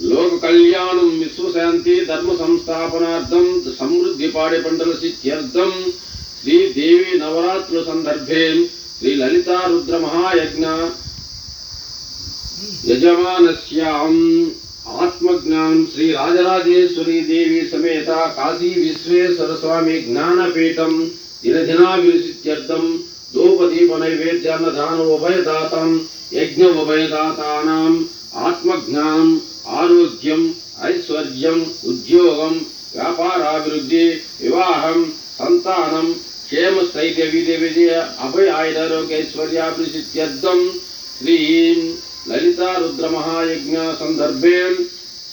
लोक कल्याणं विश्वशान्ति धर्मसंस्थापनार्थं समृद्धिपाडिपण्डलसिद्ध्यर्थं श्रीदेवी नवरात्रसन्दर्भे श्रीललितारुद्रमहायज्ञ यजमानस्याम् आत्मज्ञानं श्रीराजराजेश्वरी देवी समेत काशी विश्वेश्वर स्वामी ज्ञानपीठम दिन दिनाभिर्थम द्रौपदीप विश्वेश्वरस्वामी दान उभयदाता यज्ञ उभयदाता आत्मज्ञान దేవి సమేత కాశీ విశ్వేశ్వర స్వామి జ్ఞానపీఠం దినదినాభివృద్ధ్యర్థం ధూపదీప నైవేద్యాన్నదాన ఉభయదాతం యజ్ఞ ఉభయదాతానాం ఆత్మజ్ఞానం ఆరోగ్యం ఐశ్వర్యం ఉద్యోగం వ్యాపారాభివృద్ధి వివాహం సంతానం క్షేమ స్థైర్య విజయ విజయ అభయ ఆయురారోగ్యైశ్వర్యాభివృద్ధ్యర్థం శ్రీ లలితా రుద్ర మహాయజ్ఞ సందర్భే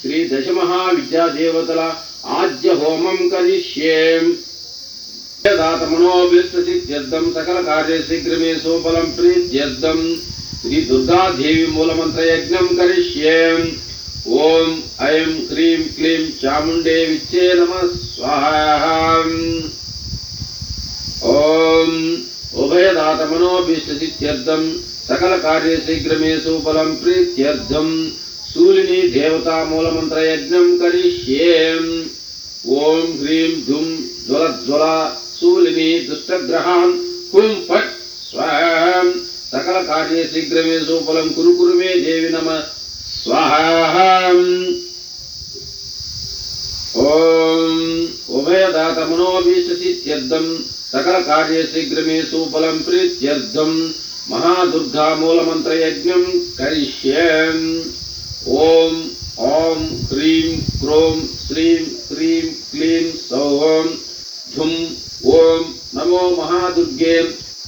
శ్రీ దశమహావిద్యాదేవతల ఆద్య హోమం కరిష్యే దాత మనోభిష్టసిద్ధ్యర్థం సకల కార్య శీఘ్రమే సోఫలం ప్రీత్యర్థం శ్రీ దుర్గాదేవి మూలమంత్ర యజ్ఞం కరిష్యే ఓం ఐం క్రీం క్లీం చాముండే విచ్చే నమ స్వాహ. ఓం ఉభయదాత మనోభీష్టసిత్యర్థం సకల కార్యశీఘ్రమేషు ఫలం ప్రీత్యర్థం సూలిని దేవతామూలమంత్రయజ్ఞం కరిష్యే. ఓం హ్రీం ధుం జ్వలజ్వల సూలిని దుష్టగ్రహాన్ కుం ఫట్ స్వం సకల కార్య శీఘ్రమే ఫలం కురు కురు మే దేవి నమ स्वाहा ॐ उभयदातमनोभीष्टसित्यर्थम् सकलकार्यशीघ्रमेषु फलं प्रीत्यर्थम्, महादुर्गामूलमन्त्रयज्ञं करिष्ये ॐ ॐ, ह्रीं, क्रों, श्रीं, ह्रीं, क्लीं सौं धुं नमो महादुर्गे,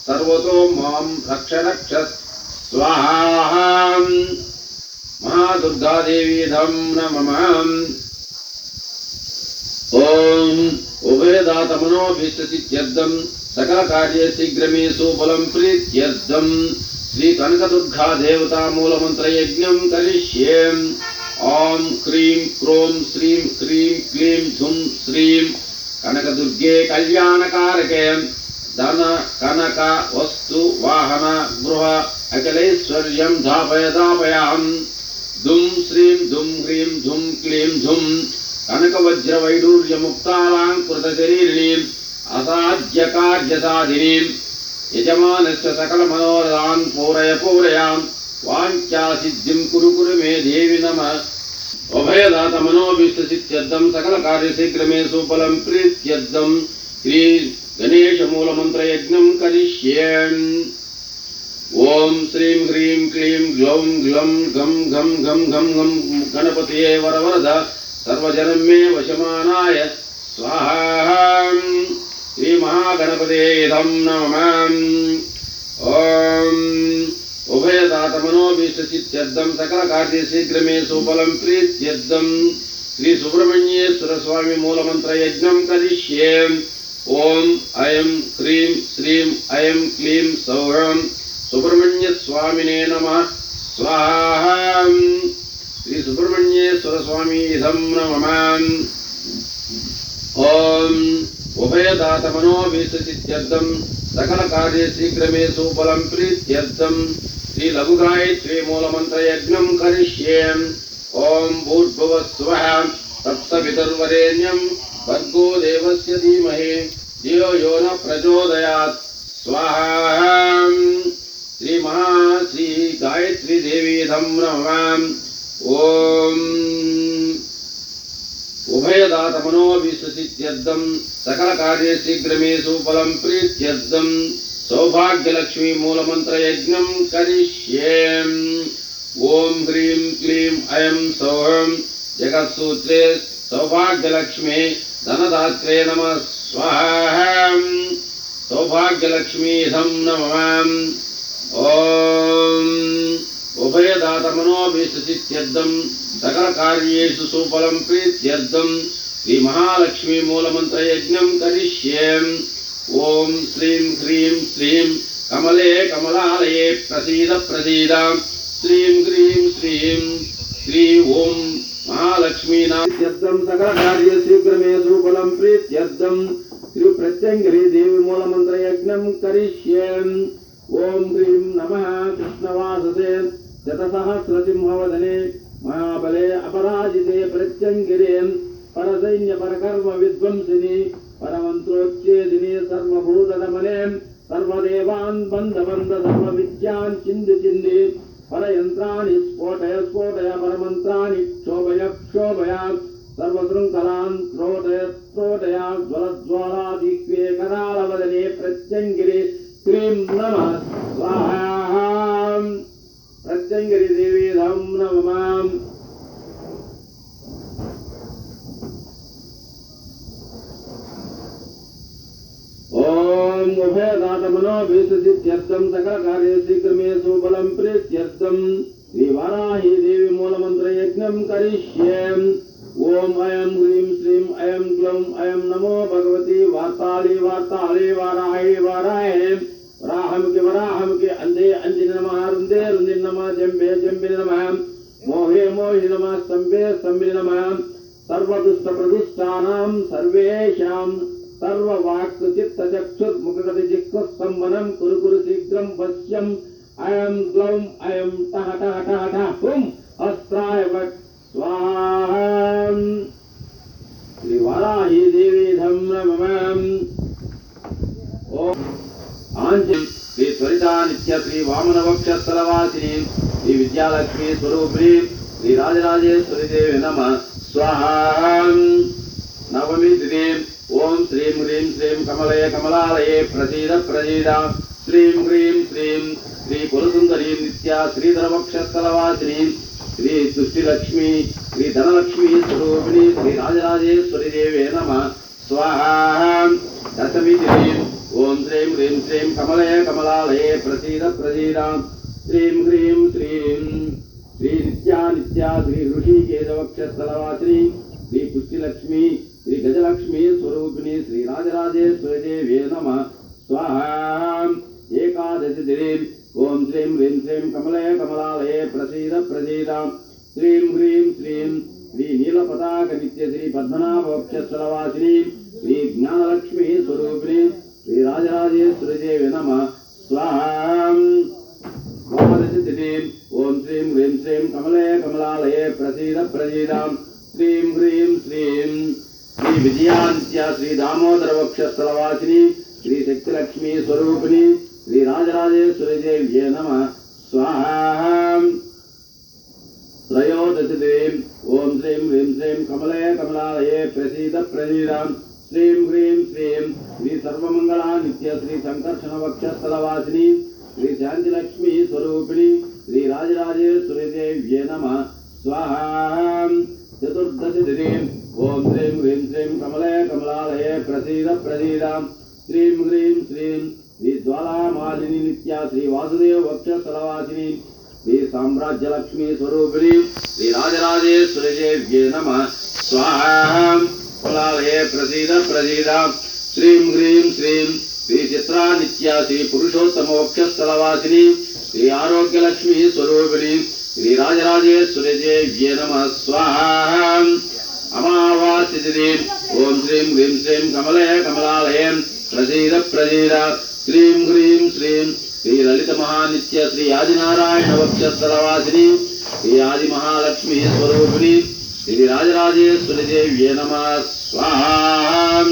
सर्वतो माँ रक्ष स्वाहा मा दुर्गादेवी धं नमम् श्री कनक दुर्गा देवता मूल मंत्र यज्ञ करिष्ये। ॐ क्रीं क्रों श्रीं क्रीं क्लीं धुं श्रीं कनकदुर्गे कल्याणकारके। धन, कनक, वस्तु, वाहन, गृह, अखिलेश्वर्य धापय धापयाहम् दुम श्रीं दुम ह्रीं धुम क्लीं धुम कनक वज्र वैडूर्य मुक्तालांकृत शरीरिणीं कनकवज्रवैडूर्यमुक्तानां कृतशरीरिणीम् असाध्यकार्यसाधिनीम् यजमानश्च सकलमनोरथान् पूरय पूरयाम् वाञ्छासिद्धिं कुरु कुरु मे देवि नमः। अभयदातमनोभीष्टसिद्ध्यर्थं सकलकार्यशीघ्रमे सुफलं प्रीत्यर्थं श्रीगणेशमूलमन्त्रयज्ञं करिष्येन् ओम श्रीं ह्रीं क्लीं ग्लौं ग्लं गं घं घं घं घं गणपतये वरवरद सर्वजनं मे वशमानाय। स्वाहा श्रीमहागणपते इदं नमः। ॐ उभयदातमनोभीष्टसिद्ध्यर्थं सकलकार्यशीघ्रमे सुफलं प्रीत्यर्थं श्रीसुब्रह्मण्येश्वरस्वामिमूलमन्त्रयज्ञं करिष्ये। ॐ ऐं ह्रीं श्रीं ऐं क्लीं सौहं सुब्रह्मण्य स्वामिने नमः। स्वाहा। श्री सुब्रह्मण्येश्वर स्वामी इदं नमः ॐ उभयदातमनोभिसृतित्यर्थं सकलकार्यशीघ्रमेषु फलं प्रीत्यर्थं श्रीलघुगायत्रे मूलमन्त्रयज्ञं करिष्ये। ॐ भूर्भुवः स्वः तत्सवितर्वरेण्यं भर्गो देवस्य धीमहि। धियो यो न प्रचोदयात्। स्वाहा। श्रीमहा श्रीगायत्रीदेवीधं नमः ॐ उभयदातमनोऽभिश्वसित्यर्थं सकलकार्ये शीघ्रमेषु फलं सौभाग्यलक्ष्मी सौभाग्यलक्ष्मीमूलमन्त्रयज्ञं करिष्ये। ओं ह्रीं क्लीं अयं सौहं जगत्सूत्रे सौभाग्यलक्ष्मी धनदात्रे नमः। स्वाहा। सौभाग्यलक्ष्मीधं नमः। ॐ उभयदातमनोभिष्टचित्यर्थम् सकलकार्येषु सुफलम् प्रीत्यर्थम् श्रीमहालक्ष्मीमूलमन्त्रयज्ञम् करिष्येम् ॐ श्रीं ह्रीं श्रीं कमले कमलालये प्रसीद प्रसीद। श्रीं ह्रीं श्रीं श्री ओं महालक्ष्मी नाम सकल ॐ महालक्ष्मीनाम् सुफल सुफलम् श्री श्रीप्रत्यङ्गिरी देवी मूलमन्त्रयज्ञम् करिष्येम् ఓం హ్రీం నమ కృష్ణవాససే శతసహస్రసింహవదనే మహాబలే అపరాజితే ప్రత్యంగిరేన్ పరసైన్య పరకర్మ విధ్వంసిని పరమంత్రోచ్ఛేదిని సర్వభూతనమనే సర్వదేవాన్ బంధబంధ సర్వ విద్యాన్ చింది చింది పరయంత్రాన్ని స్ఫోటయ స్ఫోటయ పరమంత్రాన్ని క్షోభయ క్షోభయ సర్వశృంఖలాన్ कुरु शीघ्रं पश्यम्, अयं ग्लौं अयं टः टः टः टः हुम् अस्त्राय वट् स्वाहा। श्रीवाराही देवी धं नमः ॐ आञ्जं श्री त्वरिता नित्य श्री वामनवक्षस्थलवासिनी, श्री विद्यालक्ष्मी स्वरूपिणी, श्री राजराजेश्वरी देवी नमः। स्वाहा। नवमी दिने ॐ श्रीं ह्रीं श्रीं कमलये कमलालये प्रसीद प्रसीद श्रीं ह्रीं श्रीं श्री कुलसुन्दरी नित्या श्रीधरवक्षस्थलवासिनी श्री तुष्टिलक्ष्मी श्री धनलक्ष्मी स्वरूपिणी श्री राजराजेश्वरी देवे नमः स्वाहा दशमी दिने ॐ श्रीं ह्रीं श्रीं कमलये कमलालये प्रसीद प्रसीद श्रीं ह्रीं श्रीं श्री नित्या नित्या श्री ऋषिकेशवक्षस्थलवासिनी श्री पुष्टिलक्ष्मी श्री गजलक्ष्मी स्वरूपिणी श्री राजराजेश्वरी देवे नमः स्वाहा एकादश दिने ॐ श्रीं ह्रीं श्रीं कमलये कमलालये प्रसीद प्रसीद श्रीं ह्रीं श्रीं श्री नीलपताक नित्य श्री पद्मनाभवक्षस्थलवासिनी श्री ज्ञानलक्ष्मी स्वरूपिणी श्री राजराजेश्वरी देवे नमः स्वाहा द्वादशदिने ॐ श्रीं ह्रीं श्रीं कमलये कमलालये प्रसीद प्रसीदां श्रीं ह्रीं श्रीं श्री विजयान्त्या श्री दामोदरवक्षस्थलवासिनी श्री शक्तिलक्ष्मी स्वरूपिणी श्री राजराजेश्वरी देव्ये नमः स्वाहा त्रयोदशदिने ॐ श्रीं ह्रीं श्रीं कमलये कमलालये प्रसीद प्रसीदां श्रीं ह्रीं श्रीं श्री सर्वमङ्गला नित्य श्री सङ्कर्षणवक्षस्थलवासिनी श्री शान्तिलक्ष्मी स्वरूपिणी, श्री राजराजेश्वरी देव्ये नमः। स्वाहा। चतुर्दशदिने, ॐ श्रीं ह्रीं श्रीं कमलये कमलालये प्रसीद प्रसीदां श्रीं ह्रीं श्रीं श्री ज्वालामालिनी नित्या श्री वासुदेव वक्षस्थलवासिनी श्री साम्राज्यलक्ष्मी स्वरूपिणी श्री राजराजेश्वरी देव्ये नमः। स्वाहा। कमलालये प्रसीद, प्रसीदां। श्रीं ह्रीं श्रीं श्री चित्रा नित्या श्री पुरुषोत्तम वक्षस्थलवासिनी श्री आरोग्यलक्ष्मी स्वरूपिणी श्री राजराजेश्वरी देव्ये नमः। स्वाहा। अमावास्यदिने ॐ श्रीं ह्रीं श्रीं कमलये कमलालये प्रसीद प्रसीद। श्रीं ह्रीं श्रीं श्री ललितमहानित्य श्री आदिनारायण वक्षस्थलवासिनी श्री आदिमहालक्ष्मी स्वरूपिणी श्री राजराजेश्वरी देव्ये नमः। स्वाहा।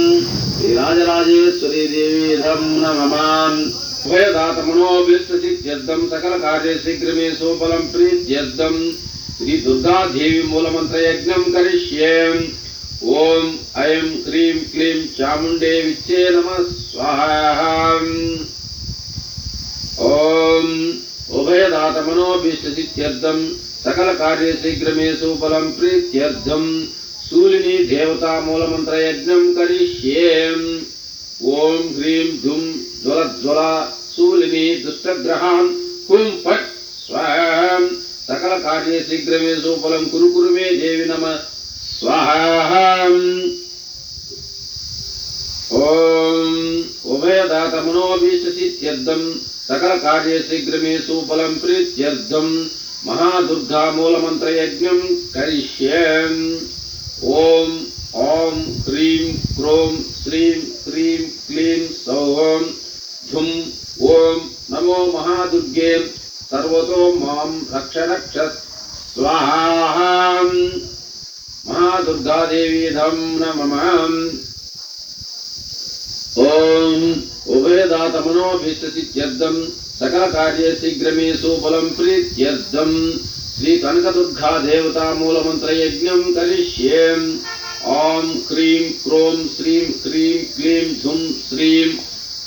श्री राजराजेश्वरी देवी धं नमः उभयदातमनोभिष्टसिद्ध्यर्थं सकलकार्ये शीघ्रमे सोफलं प्रीत्यर्थं श्री दुर्गा देवी मूलमन्त्रयज्ञं करिष्ये। ॐ ऐं क्रीं क्लीं चामुण्डे विच्चे नमः स्वाहा ॐ उभयदातमनोभीष्टसिद्ध्यर्थं सकलकार्ये शीघ्रमे सुफलं प्रीत्यर्थं शूलिनी देवता मूलमन्त्रयज्ञं करिष्ये ॐ ह्रीं धुं ज्वलज्वला शूलिनी दुष्टग्रहान् हुं फट् स्वाहा। सकलकार्ये शीघ्रमे सुफलं कुरु कुरु मे देवि नमः। स्वाहा। ॐ उभयदातमनोभीष्टसिद्ध्यर्थं सकलकार्ये शीघ्रमे सुफलं प्रीत्यर्थं महादुर्गा मूलमन्त्रयज्ञं ॐ ॐ, ह्रीं, क्रों, श्रीं क्रीं क्लीं सौः झुं ॐ नमो महादुर्गे सर्वतो माँ रक्ष रक्ष स्वाहा। महादुर्गादेवीधं नमः ॐ। उभयदातमनोभीष्टसिद्ध्यर्थं सकलकार्ये शीघ्रमे सुबलं प्रीत्यर्थं श्रीकनकदुर्गा देवता मूलमन्त्रयज्ञं करिष्ये। ॐ क्रीं क्रों श्रीं क्रीं क्लीं झुं श्रीं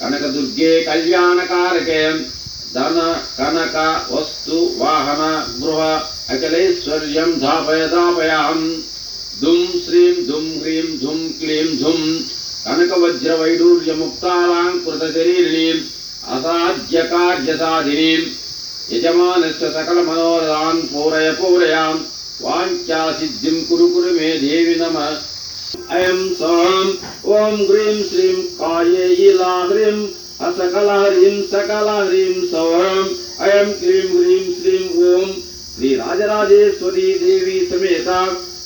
कनकदुर्गे कल्याणकारके। धन, कनक, वस्तु, वाहन, गृह अखिलैश्वर्यं धापय, धापयाम्। दुं श्रीं दुं ह्रीं झुं क्लीं झुं कनकवज्रवैडूर्यमुक्तालाङ्कृतशरीरिणीम् असाध्यकार्यसाधिनीम् यजमानस्य सकलमनोरथान् पूरय पूरयाम् वाञ्छासिद्धिं कुरु कुरु मे देवि नमः। अयं सोऽहम् ॐ ह्रीं श्रीं कायेयिला ह्रीं असकलहरीं सकलहरीं सौहम् अयं क्लीं ह्रीं श्रीं ॐ श्रीराजराजेश्वरी देवी समेता।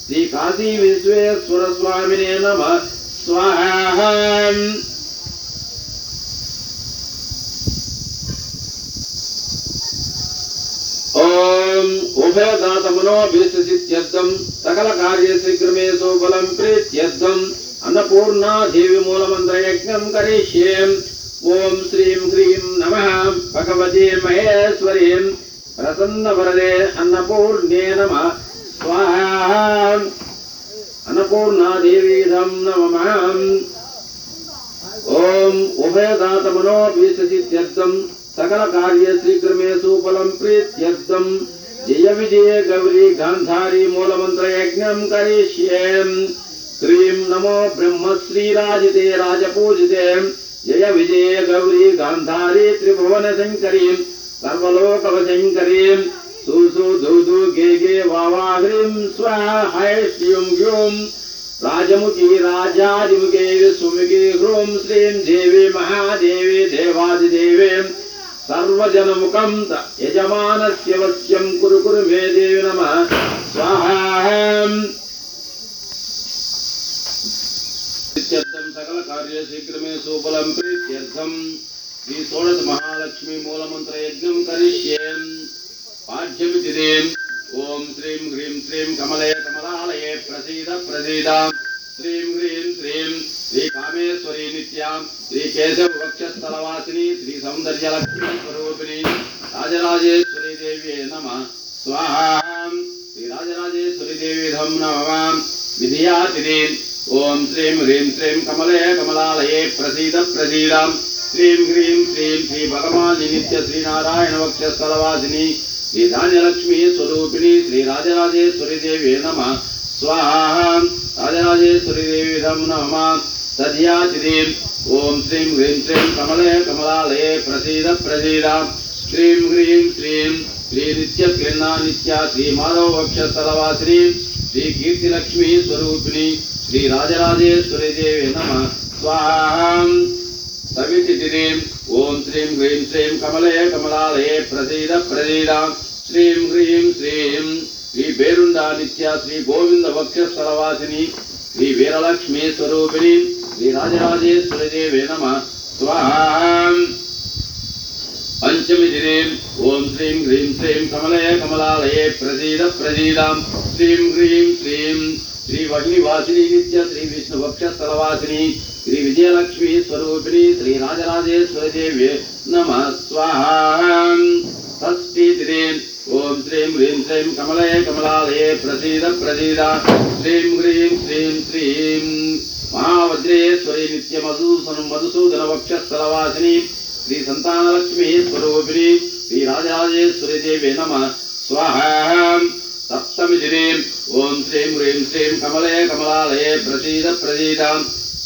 श्रीकाशी विश्वेश्वर स्वामिने नमः। स्वाहा ॐ उभयदातमनोभीष्टसिद्ध्यर्थं सकलकार्यशीघ्रमे सुबलं प्रीत्यर्थम् अन्नपूर्णा देवी मूलमन्त्रयज्ञं करिष्ये। ॐ श्रीं ह्रीं नमः भगवते महेश्वरीं। प्रसन्नवरदे अन्नपूर्णे नमः। स्वाहा अन्नपूर्णा देवीधं नमः। ॐ उभयदातमनोभीष्टसिद्ध्यर्थं सकलकार्य शीघ्रमे सुफलं प्रीत्यर्थं जय विजय गौरी गान्धारी मूलमन्त्रयज्ञं करिष्ये। श्रीं नमो ब्रह्मश्रीराजिते राजपूजिते जय विजय गौरी गान्धारी त्रिभुवनशङ्करीं सुसु धुधु गे गे वावा ह्रीं स्वाहा है श्रीं ग्यूं राजमुखी राजादिमुखे सुमुखी ह्रूं श्रीं देवी महादेवी देवादिदेवे। सर्वजनमुखं यजमानस्य वश्यं कुरु कुरु मे देवि नमः। स्वाहा इत्यर्थं सकलकार्ये शीघ्रमे सुबलं प्रीत्यर्थं। श्री षोडश महालक्ष्मी मूलमन्त्रयज्ञं करिष्ये। पाठ्यमिति ॐ श्रीं ह्रीं श्रीं कमले कमलालये प्रसीद प्रसीद। श्रीं ह्रीं श्रीं श्री कामेश्वरी नित्यां श्री केशव वक्षस्थलवासिनी श्री राजराजेश्वरी देव्ये नमः। स्वाहा। श्री राजराजेश्वरी देवीधं नमः। विधियातिथीम् ॐ श्रीं ह्रीं श्रीं कमले कमलालये प्रसीद प्रसीद। श्रीं ह्रीं श्रीं श्री भगवानी नित्य श्रीनारायण वक्षस्थलवासिनी श्री धान्यलक्ष्मी स्वरूपिणी श्री राजराजेश्वरी देवी नमः स्वाहा राजराजेश्वरी देवी नमः तद्यातिथीम् ॐ श्रीं ह्रीं श्रीं कमले कमलालये प्रसीद प्रसीद श्रीं ह्रीं श्रीं श्री नित्यक्रीर्णा नित्या श्री माधव वक्षस्थलवासिनी श्री कीर्तिलक्ष्मी स्वरूपिणी श्री राजराजेश्वरी देवी नमः स्वाहा सवितिथिरीं ॐ श्रीं ह्रीं श्रीं कमले कमलालये प्रसीद प्रसीद। श्रीं ह्रीं श्रीं श्री बेरुण्डा नित्या श्री गोविन्द वक्षस्थलवासिनी श्री वीरलक्ष्मी स्वरूपिणी, श्री राजराजेश्वरी देवे नमः। स्वाहा। पंचमी दिने ओम श्रीं ह्रीं श्रीं कमलये कमलालये प्रसीद प्रसीदां। श्रीं ह्रीं श्रीं श्री वह्निवासिनी नित्य श्री विष्णु वक्षस्थलवासिनी श्री विजयलक्ष्मी स्वरूपिणी श्री राजराजेश्वरी देव्ये नमः स्वाहा षष्ठी दिने ओम श्रीं ह्रीं श्रीं कमलये कमलालये प्रसीद प्रसीदा श्रीं ह्रीं श्रीं श्रीं महावज्रेश्वरी नित्य मधुसूदन मधुसूदन वक्षस्थलवासिनी श्री संतानलक्ष्मी स्वरूपिणी श्री राजराजेश्वरी देवी नमः स्वाहा सप्तमी दिने ओम श्रीं ह्रीं श्रीं कमले कमलालये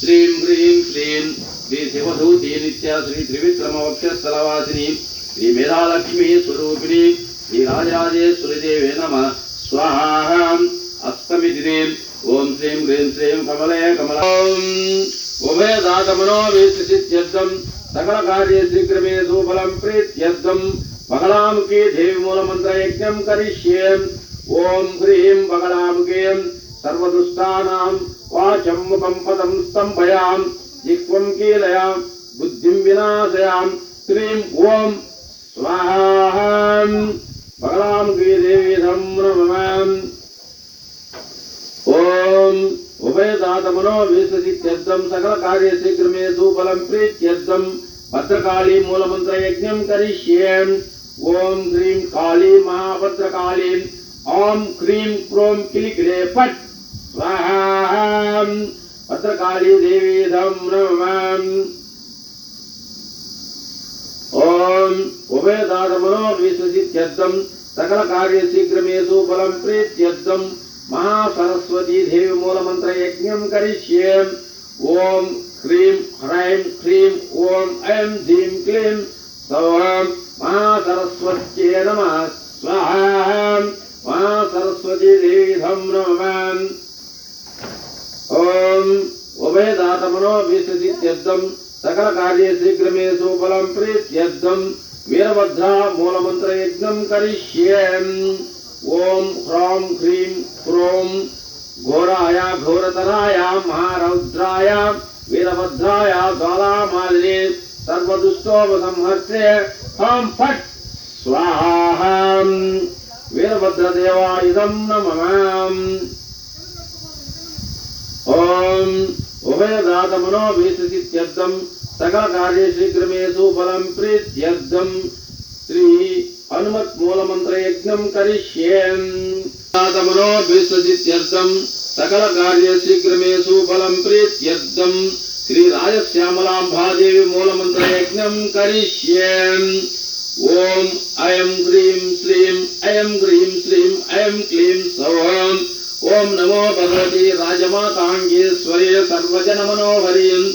प्रसीद प्रसीदां श्रीं ह्रीं श्रीं श्री शिवधूति नित्य श्री त्रिविक्रम वक्षस्थलवासिनी श्री मेधालक्ष्मी स्वरूपिणी श्री राजराजेश्वरी देवी नमः स्वाहा अष्टमी दिने ओम श्रीं ह्रीं श्रीं कमले कमला उभयदातमनो वेष्टिसिद्ध्यर्थं सकलकार्ये शीघ्रमे सुफलं प्रीत्यर्थं बगलामुखे देवी मूलमन्त्रयज्ञं करिष्ये ॐ ह्रीं बगलामुखे सर्वदुष्टानां वाचं मुखं पदं स्तम्भयां जिह्वं कीलयां बुद्धिं विनाशयां श्रीं ॐ स्वाहा बगलां देवीधं नमः ॐ उभयदातमनो विससित्यर्थं सकलकार्यशीघ्रमेषु बलं प्रीत्यर्थं भद्रकाली मूलमन्त्रयज्ञं करिष्ये ॐ ह्रीं काली महाभद्रकाली ॐ क्रीं क्रों किलिकिले फट् स्वाहाम् अत्र कालीदेवी सम्भ्रमम् ॐ उभयदादमनोन्विसृजित्यर्थम् सकलकार्यशीघ्रमेषु बलम् प्रीत्यर्थम् महासरस्वती देवी मूलमन्त्रयज्ञम् करिष्ये ॐ ह्रीं ह्रैं ह्रीं ॐ ऐं धीं क्लीं सौहं महासरस्वत्यै नमः। स्वाहा महासरस्वती देवी सम्भ्रमम् ఉభయదాతమనో విశ్వసిత్యర్థం సకల కార్యే శీఘ్రమే సుఫలం ప్రీత్యర్థం వీరభద్ర మూలమంత్ర యజ్ఞం కరిష్యే ఓం హ్రాం హ్రీం హ్రోం ఘోరాయ ఘోరతరాయ మహారౌద్రాయ వీరభద్రాయ జ్వాలామాలిని సర్వదుష్టోపసంహర్తే హం ఫట్ స్వాహం వీరభద్రదేవా ఇదం నమః ఓం उभयदातमनोभिसृतित्यर्थम् सकलकार्यशीघ्रमेषु फलम् प्रीत्यर्थम् श्री हनुमत्मूलमन्त्रयज्ञम् करिष्येन्। दातमनोभिसृतित्यर्थम् सकलकार्यशीघ्रमेषु फलम् प्रीत्यर्थम् श्रीराजश्यामलाम्भादेवी मूलमन्त्रयज्ञम् करिष्येन्। ॐ अयम् ह्रीं श्रीं अयम् ह्रीं श्रीं अयम् क्लीं सौहम् ஓம் நமோ பகவதி ராஜமாதாங்கீஸ்வரே சர்வஜன மனோஹரீம்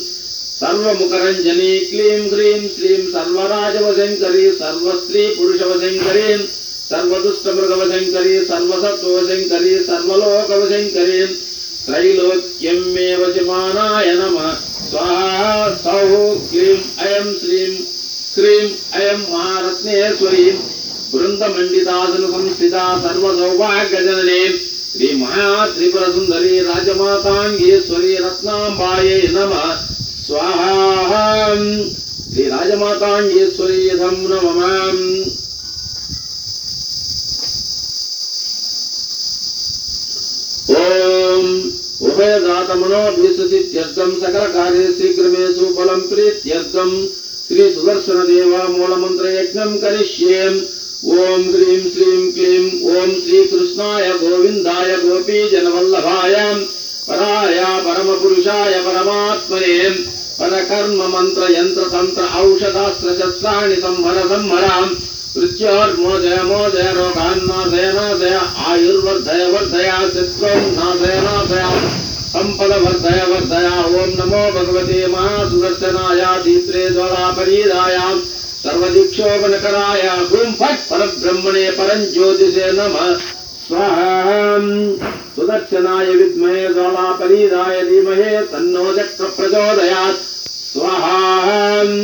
சர்வமுகரஞ்சனி க்ளீம் க்ரீம் ஸ்லீம் சர்வராஜவசங்கரி சர்வஸ்திரீ புருஷவசங்கரீம் சர்வதுஷ்டமிருகவசங்கரி சர்வசத்துவசங்கரி சர்வலோகவசங்கரி त्रैलोक्यं मे वशिमानाय नमः स्वाहा सौः क्लीं अयं श्रीं क्रीम् अयं महारत्नेश्वरीं वृन्दमण्डितासनसंस्थिता सर्वसौभाग्यजननीम् స్వాహా సౌ క్లీం అయం శ్రీం హ్రీం అయం మహారత్నేశ్వరి బృందమండితాసన సంస్థిత సర్వసౌభాగ్యజననే శ్రీ మహాత్రిపుర సుందరి రాజమాతాంగేశ్వరి రత్నాంబాయే నమ స్వాహా శ్రీ రాజమాతాంగేశ్వరి యథం నమ ఓం ఉభయదాతమనో విశ్వసిత్యర్థం సకల కార్య శీఘ్రమేషు బలం ప్రీత్యర్థం శ్రీ సుదర్శన దేవ మూలమంత్ర యజ్ఞం కరిష్యే ओम ह्रीं श्रीं क्लीं ओं श्रीकृष्णाय गोविंदय गोपीजनवल्लभाय परमात्मे पर कर्म मंत्र यंत्र तंत्र औषधास्त्र शस्त्राणि संभर संभरा मृत्योर्मोदय मोदय रोगान्नाशय नाशय आयुर्वर्धय वर्धया शत्रुं नाशय नाशय संपद वर्धय वर्धया ओम नमो भगवते महासुदर्शनाय तीस्त्रे ज्वालापरीदायाम् सर्वदिक्षोभन कराय परब्रह्मणे परं ज्योतिषे नमः। स्वाहा सुदर्शनाय विद्महे दोलापरीदाय धीमहे तन्नो चक्र प्रचोदयात् स्वाहाम्।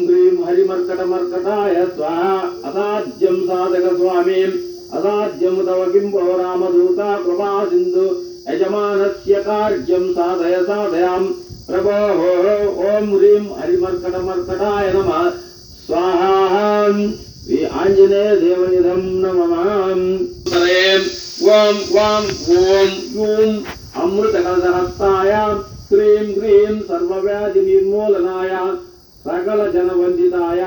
ह्रीं हरिमर्कटमर्कटाय स्वाहा असाध्यं साधक स्वामी असाध्यं तव किं रामदूता कृपा सिन्धु। यजमानस्य कार्यं साधय साधयाम्। प्रभो ॐ ह्रीं हरिमर्कटमर्कटाय नमः। స్వాహాం శ్రీ ఆంజనేయ దేవనిధం నమమాం సరేం ఓం వాం ఓం యూం అమృతకలహస్తాయ క్రీం క్రీం సర్వవ్యాధి నిర్మూలనాయ సకల జనవందితాయ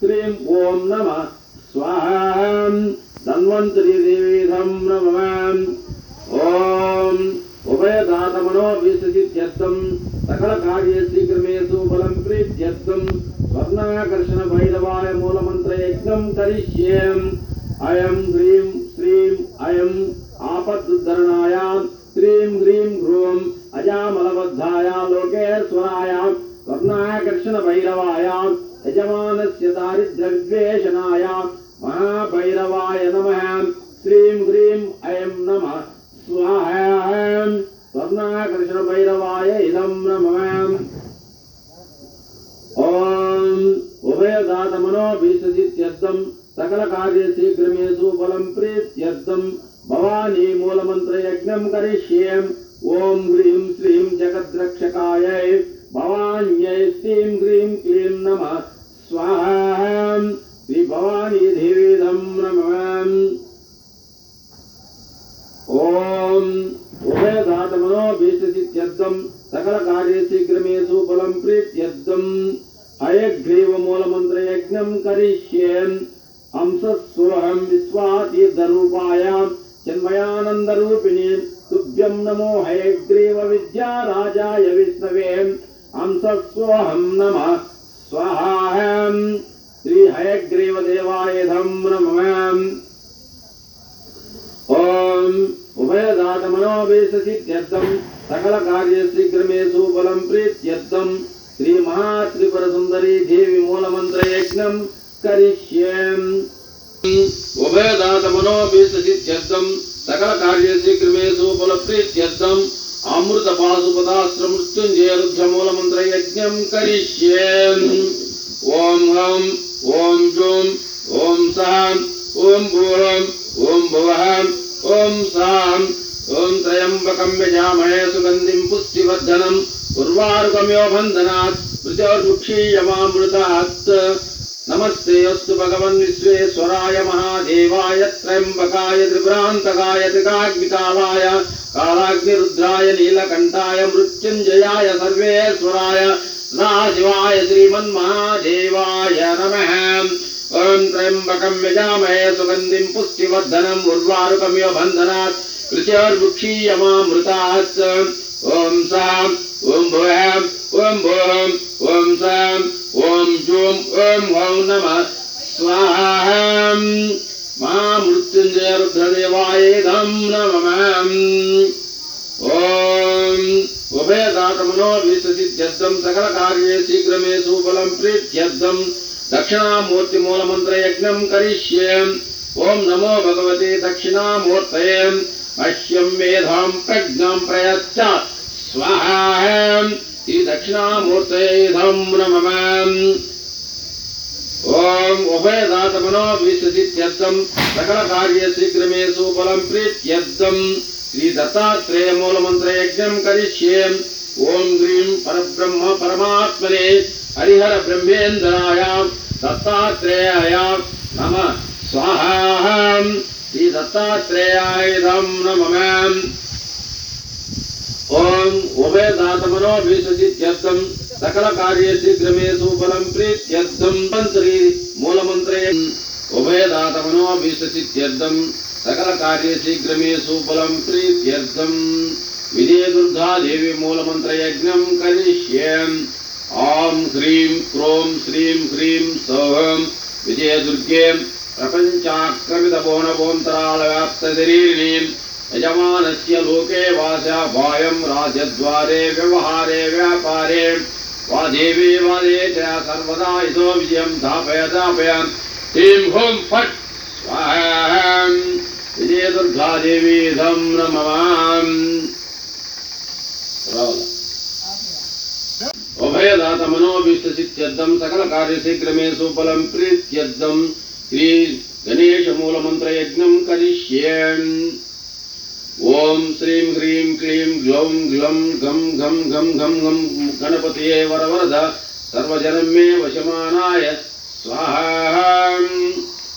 క్రీం ఓం నమ స్వాహాం ధన్వంతరి దేవీధం నమమాం ఓం ఉభయదాతమనో విశసిత్యర్థం सकलकार्येषु फलं प्रीत्यर्थं स्वर्णाकर्षणभैरवाय मूलमन्त्रयज्ञं करिष्येम्। अयं ह्रीं श्रीम् अयम् आपद्धरणायां श्रीं ह्रीं ह्रूं अजामलबद्धायां लोकेश्वरायां स्वर्णाकर्षणभैरवायां यजमानस्य दारिद्र्यविद्वेषणायां महाभैरवाय नमः। श्रीं ह्रीं, अयं नमः। स्वाहा। तमनोभिषित्यर्थम् सकलकार्यशीघ्रमेषु बलं प्रीत्यद्धम् भवानी मूलमन्त्रयज्ञं करिष्येम् ॐ ह्रीं श्रीं जगद्रक्षकायै भवान्यै श्रीं ह्रीं क्लीं नमः स्वाहा ఉభయ ధాతమనో వీషసిత్యర్థం సకల కార్యశీఘ్రమేసు బలం ప్రీత్యర్థం. హయగ్రీవ మూలమంత్ర యజ్ఞం కరిష్యేన్ హంసస్వహం విశ్వాతీర్థరూపాయాం చిన్మయానందరూపిణీ. తుభ్యం నమో హయగ్రీవ విద్యా రాజాయ విష్ణవే. హంసస్వహం నమ స్వహాహం. శ్రీ హయగ్రీవ దేవాయ ధం నమ. ఓం स्वाहाहं श्रीहयग्रीवदेवाय धं नमः ॐ उभयदातमनोवेशसिद्ध्यर्थं सकलकार्ये शीघ्रमे सुफलं प्रीत्यर्थं श्रीमहात्रिपुरसुन्दरी देवी मूलमन्त्रयज्ञं करिष्ये। उभयदातमनोवेशसिद्ध्यर्थं सकलकार्ये शीघ्रमे सुफलप्रीत्यर्थम् अमृतपाशुपदास्त्रमृत्युञ्जय रुद्रमूलमन्त्रयज्ञं करिष्ये। ॐ हं, ॐ जुं, ॐ सः ॐ भूरं, ॐ भुवः। ॐ सां ॐ त्र्यम्बकं यजामहे सुगन्धिं पुष्टिवर्धनम् उर्वारुकम्यो बन्धनात् मृत्योर्मुक्षीयमामृतात् नमस्ते अस्तु भगवन् विश्वेश्वराय महादेवाय त्र्यम्बकाय त्रिपुरान्तकाय त्रिकाग्निकालाय कालाग्निरुद्राय नीलकण्ठाय मृत्युञ्जयाय सर्वेश्वराय सदाशिवाय श्रीमन्महादेवाय नमः ॐ त्र्यम्बकं यजामहे सुगन्धिं पुष्टिवर्धनम् उर्वारुकमिव बन्धनात् कृत्योर्मुक्षीयमामृतात् ॐ साम् ॐ भुवः ॐ भुवम् ॐ साम् ॐ जूं ॐ हौं नमः। स्वाहा। मा मृत्युञ्जय रुद्रदेवाय धं नमः ॐ उभयदातमनो विससिद्ध्यर्थं सकलकार्ये शीघ्रमे सुफलं प्रीत्यर्थं दक्षिणामूर्तिमूलमन्त्रयज्ञं करिष्ये। ॐ नमो भगवते दक्षिणामूर्तये। मह्यं मेधां प्रज्ञां प्रयच्छ। स्वाहा। इति दक्षिणामूर्तये धं नमः। ॐ उभयदातमनो विससित्यर्थं सकलकार्ये शीघ्रमे सुफलं प्रीत्यर्थं श्रीदत्तात्रेयमूलमन्त्रयज्ञं करिष्ये। ॐ ह्रीं परब्रह्म परमात्मने। हरिहर ब्रह्मेन्द्राय दत्तात्रेयाय नमः स्वाहा श्रीदत्तात्रेयाय धं नमः ॐ उभयदातमनो विसजित्यर्थं सकलकार्ये शीघ्रमे सुफलं प्रीत्यर्थं मन्त्री मूलमन्त्रे उभयदातमनो विसजित्यर्थं सकलकार्ये शीघ्रमे सुफलं प्रीत्यर्थं विजय दुर्गा देवी मूलमन्त्रयज्ञं करिष्ये ॐ ह्रीं क्रों श्रीं ह्रीं सौः विजयदुर्गे प्रपञ्चाक्रमितभुवनभोन्तरालव्याप्तशरीरिणीं यजमानस्य लोके वासा वायं राजद्वारे व्यवहारे व्यापारे वा देवी वा देत्या सर्वदा इतो विजयं दापय दापय ह्रीं हुं फट्। स्वाहा। विजयदुर्गा देवी धं नमः उभयदातमनोभीष्टसिद्ध्यर्थं सकलकार्यशीघ्रमे सुफलं प्रीत्यर्थं श्री गणेशमूलमन्त्रयज्ञं करिष्ये ॐ श्रीं ह्रीं क्लीं ग्लौं ग्लं गं घं घं घं घं गणपतये वरवरद सर्वजनं मे वशमानाय स्वाहा।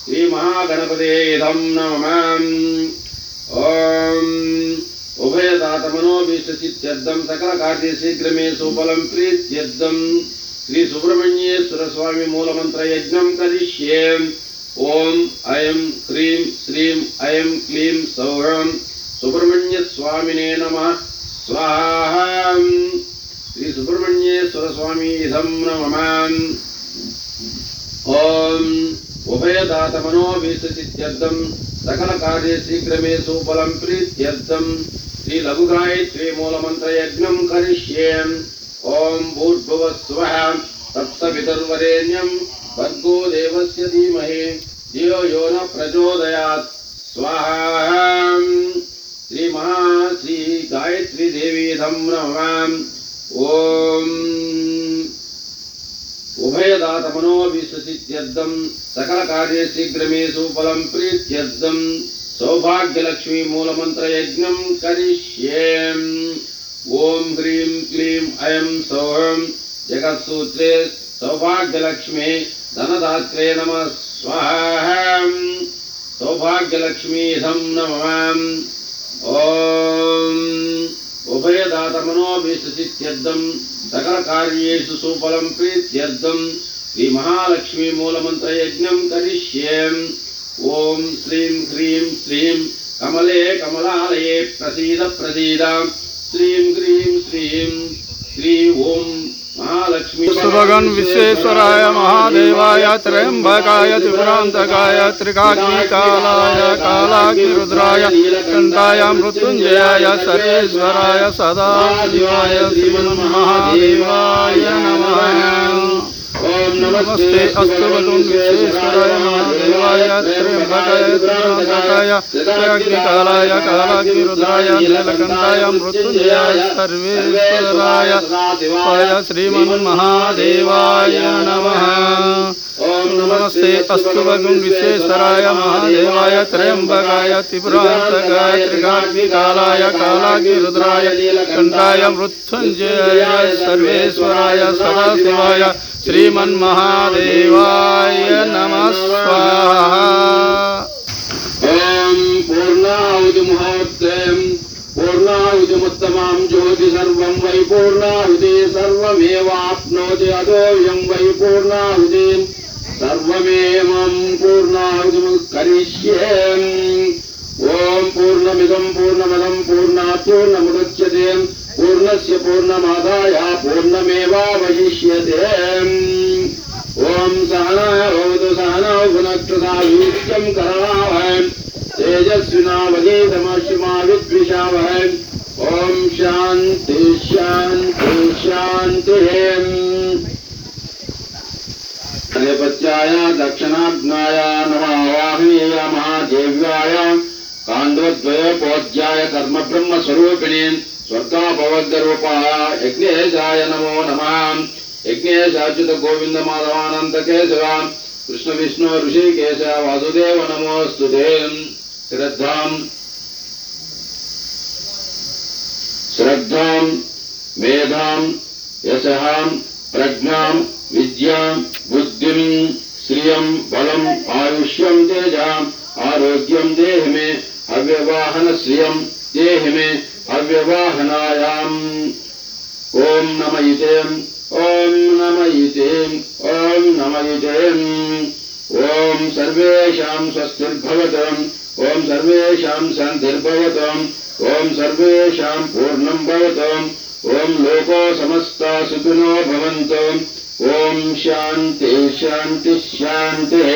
श्रीमहागणपते धं नमः ॐ उभयदातमनोभीष्टसिद्ध्यर्थं सकलकार्ये शीघ्रमे सुफलं प्रीत्यर्थं श्रीसुब्रह्मण्येश्वरस्वामी मूलमन्त्रयज्ञं करिष्ये। ॐ ऐं ह्रीं श्रीं ऐं क्लीं सौरं सुब्रह्मण्यस्वामिने नमः। स्वाहा। श्रीसुब्रह्मण्येश्वरस्वामी इदं नमः। ॐ उभयदातमनोभीष्टसिद्ध्यर्थं सकलकार्ये शीघ्रमे सुफलं प्रीत्यर्थं श्रीलघुगायत्री मूलमन्त्रयज्ञं करिष्ये। ॐ भूर्भुवः स्वः तत्सवितुर्वरेण्यं भर्गो देवस्य धीमहि। धियो यो न प्रचोदयात्। स्वाहा। श्रीमहा श्री गायत्री देवी धं नमः। ॐ उभयदातमनोभिष्टसिद्ध्यर्थं सकलकार्ये शीघ्रमे सुफलं प्रीत्यर्थं सौभाग्यलक्ष्मी मूलमन्त्रयज्ञं करिष्ये ॐ ह्रीं क्लीं ऐं सौः जगत्सूत्रे सौभाग्यलक्ष्मी धनदात्रे नमः स्वाहा। सौभाग्यलक्ष्मीधं नमः। ॐ उभयदातमनोभीष्टसिद्ध्यर्थं सकलकार्येषु सुफलं प्रीत्यर्थं श्रीमहालक्ष्मीमूलमन्त्रयज्ञं करिष्ये ॐ श्रीं ह्रीं श्रीं कमले कमलालये प्रसीद प्रसीद। श्रीं ह्रीं श्रीं श्री महालक्ष्मी। सुभगन् विश्वेश्वराय महादेवाय त्र्यम्बकाय त्रिपुरान्तकाय त्रिकाग्निकालाय कालाग्निरुद्राय कण्ठाय मृत्युञ्जयाय सर्वेश्वराय सदाशिवाय श्रीमन्महादेवाय नमः। ॐ नमस्ते अस्तु वदुन् विश्वेश्वराय महादेवाय त्र्यम्बकाय त्रिपुरान्तकाय त्र्यग्निकालाय कालाग्निरुद्राय नीलकण्ठाय मृत्युञ्जयाय सर्वेश्वराय शिवाय श्रीमन्महादेवाय नमः। ॐ नमस्ते अस्तु भगुं विश्वेश्वराय महादेवाय त्र्यम्बकाय त्रिपुरान्तकाय त्रिकाग्निकालाय कालाग्निरुद्राय कण्ठाय मृत्युञ्जयाय सर्वेश्वराय सदाशिवाय श्रीमन्महादेवाय नमः स्वाहा ॐ पूर्णाहुतिमुहूर्तेम् पूर्णाहुतिमुत्तमां ज्योति सर्वं वै पूर्णाहुति सर्वमेवाप्नोति अदोऽयं वै पूर्णाहुति सर्वमेवं पूर्णाहुतिं करिष्ये ॐ पूर्णमिदं पूर्णमदं पूर्णात् पूर्णमुदच्यते पूर्णस्य पूर्णमादाय पूर्णमेवावशिष्यते ॐ सहना भवतु, सहनौ भुनक्तु सायुज्यं करवावहै तेजस्विनावगीतमश्मा विद्विषावहै। ॐ शान्ति शान्ति, शान्तिः। नेपथ्याय दक्षिणाग्नाय नमावाहनीय महादेव्याय काण्डद्वयोपोज्याय कर्मब्रह्मस्वरूपिणे। स्वर्गापवर्गरूपाय यज्ञेशाय नमो नमः। यज्ञेशाच्युत गोविन्द माधवानन्त केशव। कृष्ण विष्णु ऋषिकेश वासुदेव नमोऽस्तु ते। श्रद्धाम्। श्रद्धाम्। मेधाम्। यशहाम्। प्रज्ञाम्। विद्याम्। बुद्धिम्। श्रियम्। बलम्। आयुष्यम्। तेजाम्। आरोग्यम्। देहि मे अव्यवाहनश्रियम्। देहि मे अव्यवाहनायाम्। ॐ नमयितेम् ॐ नमयितेम् ॐ नमयितेम्। ॐ सर्वेषां स्वस्तिर्भवतम् ॐ सर्वेषां शान्तिर्भवतम् ॐ सर्वेषां पूर्णं भवतम् ॐ लोको समस्ता सुखिनो भवन्तु। ॐ शान्ति शान्ति शान्तिः